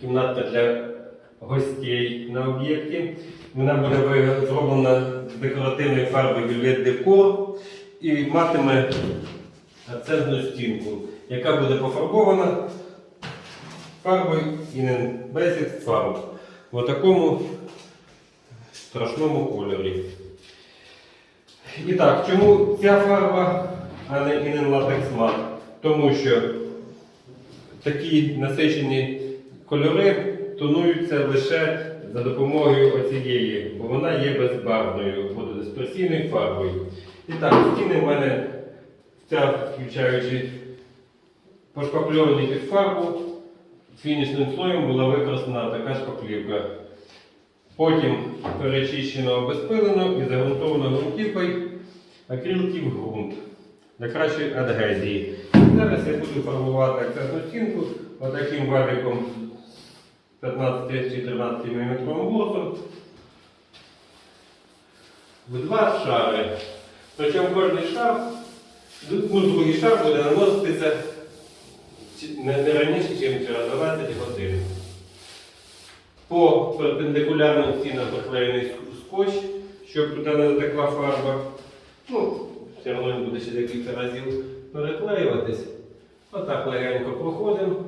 кімнатка для гостей на об'єкті. Вона буде зроблена з декоративної фарби Вільвет Декор і матиме акцентну стінку, яка буде пофарбована фарбою і не безліч в такому страшному кольорі. І так, чому ця фарба, а не Inен Latex Matte? Тому що такі насичені кольори тонуються лише за допомогою оцієї, бо вона є безбарвною, вододисперсійною фарбою. І так, стіни в мене, ця, включаючи пошпакльовані під фарбу, фінішним слоєм була використана така шпаклівка. Потім перечищено, обезпилено і загрунтовано ґрунтівкою акрилків ґрунт для кращої адгезії. Зараз я буду фарбувати акцентну стінку отаким валіком 15 чи 13 мм госу в два шари. Причому кожний шар, ну, другий шар буде наноситися не раніше, ніж через 12 годин. По перпендикулярним стінам приклеєний скотч, щоб туди не затекла фарба. Ну, все одно він буде ще декілька разів переклеюватись. Отак легенько проходимо.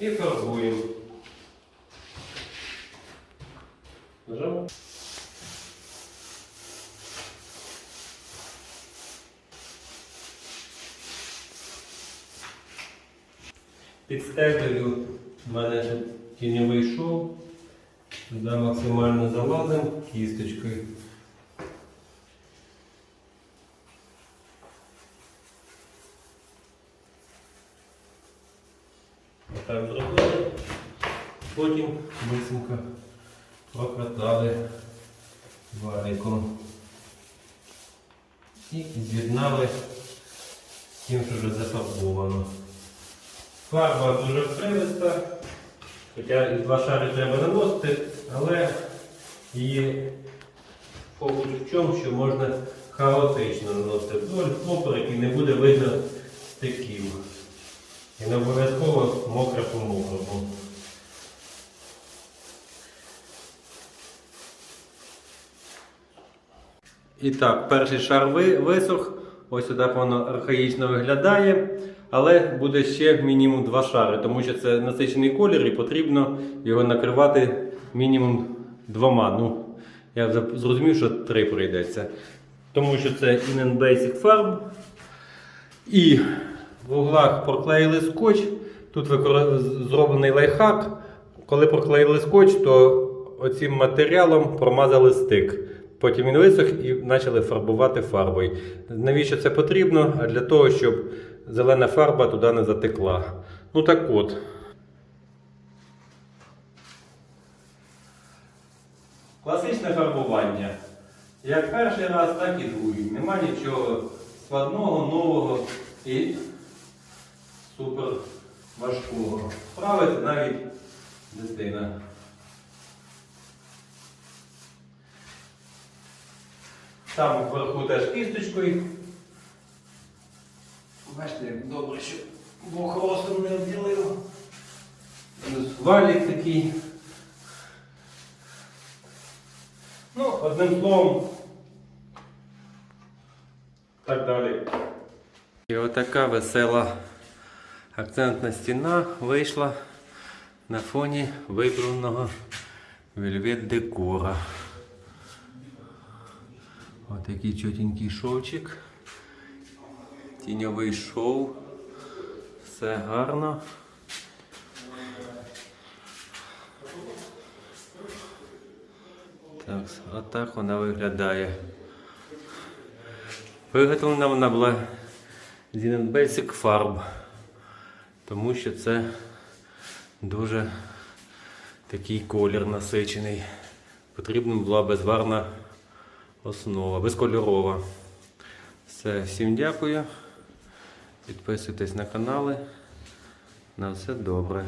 І фарбуємо. Нажав. Під стелею в мене тут тіньовий шов. Туди максимально залазимо кісточкою. Отак зробили. Потім бисенько прокатали валиком. І з'єднали з тим, що вже зафарбовано. Фарба дуже вкривиста, хоча і два шари треба наносити, але її фокус в чому, що можна хаотично наносити вдоль, поперек і не буде видно стиків. І не обов'язково мокре по мокрому. І так, перший шар висох. Ось так воно архаїчно виглядає. Але буде ще мінімум два шари, тому що це насичений колір і потрібно його накривати мінімум двома. Ну, я зрозумів, що три прийдеться. Тому що це Inen Basic Farb. І в углах проклеїли скотч. Тут зроблений лайфхак. Коли проклеїли скотч, то оцим матеріалом промазали стик. Потім він висох і почали фарбувати фарбою. Навіщо це потрібно? А для того, щоб зелена фарба туди не затекла. Ну так от. Класичне фарбування. Як перший раз, так і другий. Нема нічого складного, нового і супер важкого. Справиться навіть дитина. Там вверху теж кісточкою. Бачите, як добре, що Бог ростом не обділив. Плюс Валік такий. Ну, одним словом. Так далі. І отака весела акцентна стіна вийшла на фоні вибраного вельвет декора. Отакий чотенький шовчик. Тіньовий шов. Все гарно. Так, отак вона виглядає. Виготовлена вона була з Inen Basic Farb, тому що це дуже такий колір насичений. Потрібна була безварна основа, безкольорова. Все, всім дякую. Підписуйтесь на канали. На все добре.